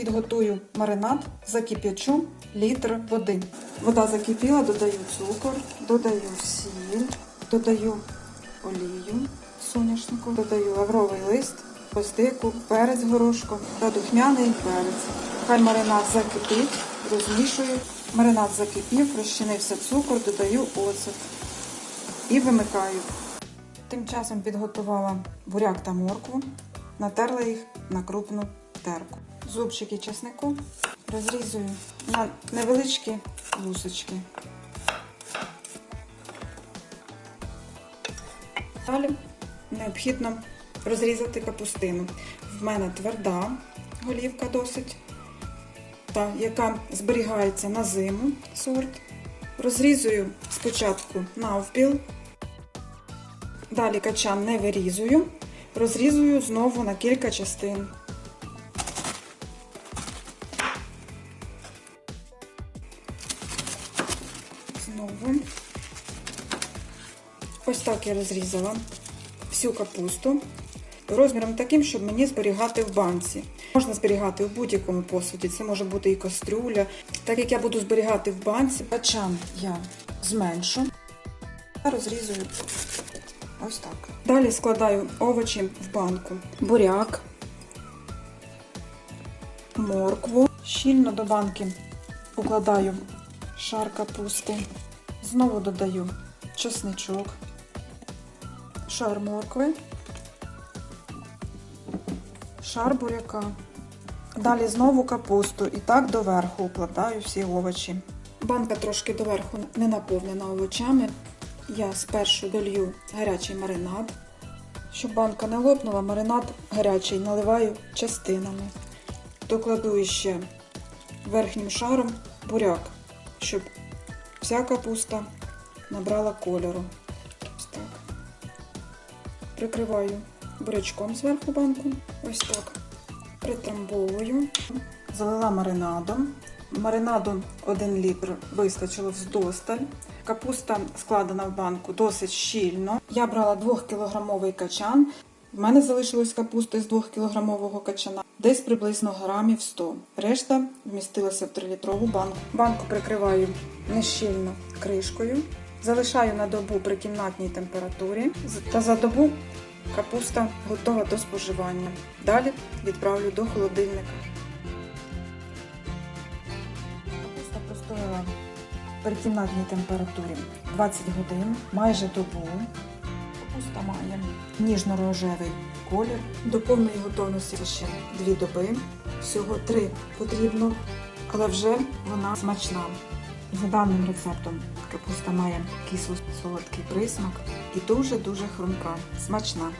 Підготую маринад, закип'ячу літр води. Вода закипіла, додаю цукор, додаю сіль, додаю олію соняшнику, додаю лавровий лист, постику, перець горошком та духмяний перець. Хай маринад закипить, розмішую. Маринад закипів, розчинився цукор, додаю оцет і вимикаю. Тим часом підготувала буряк та моркву, натерла їх на крупну терку. Зубчики чеснику розрізую на невеличкі лусочки. Далі необхідно розрізати капустину. В мене тверда голівка досить, та, яка зберігається на зиму сорт. Розрізую спочатку навпіл, далі качан не вирізую, розрізую знову на кілька частин. Знову. Ось так я розрізала всю капусту. Розміром таким, щоб мені зберігати в банці. Можна зберігати в будь-якому посуді, це може бути і кастрюля. Так як я буду зберігати в банці, качан я зменшу та розрізую ось так. Далі складаю овочі в банку. Буряк, моркву. Щільно до банки укладаю шар капусти. Знову додаю чесничок, шар моркви, шар буряка. Далі знову капусту і так доверху укладаю всі овочі. Банка трошки доверху не наповнена овочами. Я спершу долью гарячий маринад. Щоб банка не лопнула, маринад гарячий наливаю частинами. Докладу ще верхнім шаром буряк, щоб вся капуста набрала кольору. Ось так. Прикриваю бурячком зверху банку. Ось так. Притрамбовую. Залила маринадом. Маринаду 1 літр вистачило вздосталь. Капуста складена в банку досить щільно. Я брала 2-кілограмовий качан. В мене залишилось капусти з 2-кілограмового качана, десь приблизно грамів 100. Решта вмістилася в 3-літрову банку. Банку прикриваю нещільно кришкою. Залишаю на добу при кімнатній температурі. Та за добу капуста готова до споживання. Далі відправлю до холодильника. Капуста постояла при кімнатній температурі 20 годин, майже добу. Капуста має ніжно-рожевий колір. До повної готовності ще 2 доби. Всього 3 потрібно, але вже вона смачна. За даним рецептом капуста має кисло-солодкий присмак і дуже-дуже хрумка. Смачна.